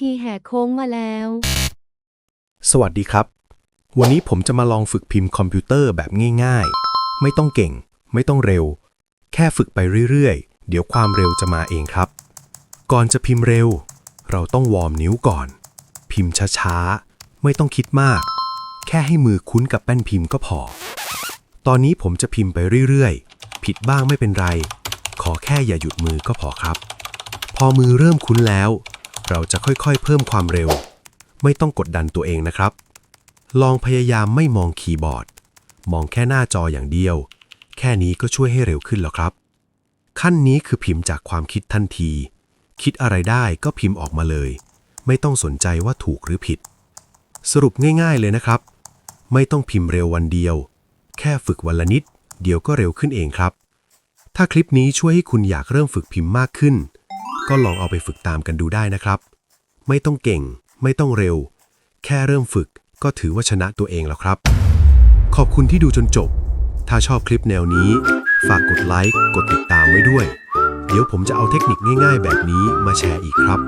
ทีแหกโค้งมาแล้ว สวัสดีครับ วันนี้ผมจะมาลองฝึกพิมพ์คอมพิวเตอร์แบบง่ายๆ ไม่ต้องเก่ง ไม่ต้องเร็ว แค่ฝึกไปเรื่อยๆ เดี๋ยวความเร็วจะมาเองครับ ก่อนจะพิมพ์เร็ว เราต้องวอร์มนิ้วก่อน พิมพ์ช้าๆ ไม่ต้องคิดมาก แค่ให้มือคุ้นกับแป้นพิมพ์ก็พอ ตอนนี้ผมจะพิมพ์ไปเรื่อยๆ ผิดบ้างไม่เป็นไร ขอแค่อย่าหยุดมือก็พอครับ พอมือเริ่มคุ้นแล้ว เราจะค่อยๆ เพิ่มความเร็ว ไม่ต้องกดดันตัวเองนะครับ ลองพยายามไม่มองคีย์บอร์ด มองแค่หน้าจออย่างเดียว แค่นี้ก็ช่วยให้เร็วขึ้นแล้วครับ ขั้นนี้คือพิมพ์จากความคิดทันที คิดอะไรได้ก็พิมพ์ออกมาเลย ไม่ต้องสนใจว่าถูกหรือผิด สรุปง่ายๆเลยนะครับ ไม่ต้องพิมพ์เร็ววันเดียว แค่ฝึกวันละนิด เดี๋ยวก็เร็วขึ้นเองครับ ถ้าคลิปนี้ช่วยให้คุณอยากเริ่มฝึกพิมพ์มากขึ้น ก็ลองเอาไปฝึกตามกันดูได้นะครับ ไม่ต้องเก่ง ไม่ต้องเร็ว แค่เริ่มฝึกก็ถือว่าชนะตัวเองแล้วครับ ขอบคุณที่ดูจนจบ ถ้าชอบคลิปแนวนี้ ฝากกดไลค์กดติดตามไว้ด้วย เดี๋ยวผมจะเอาเทคนิคง่ายๆ แบบนี้มาแชร์อีกครับ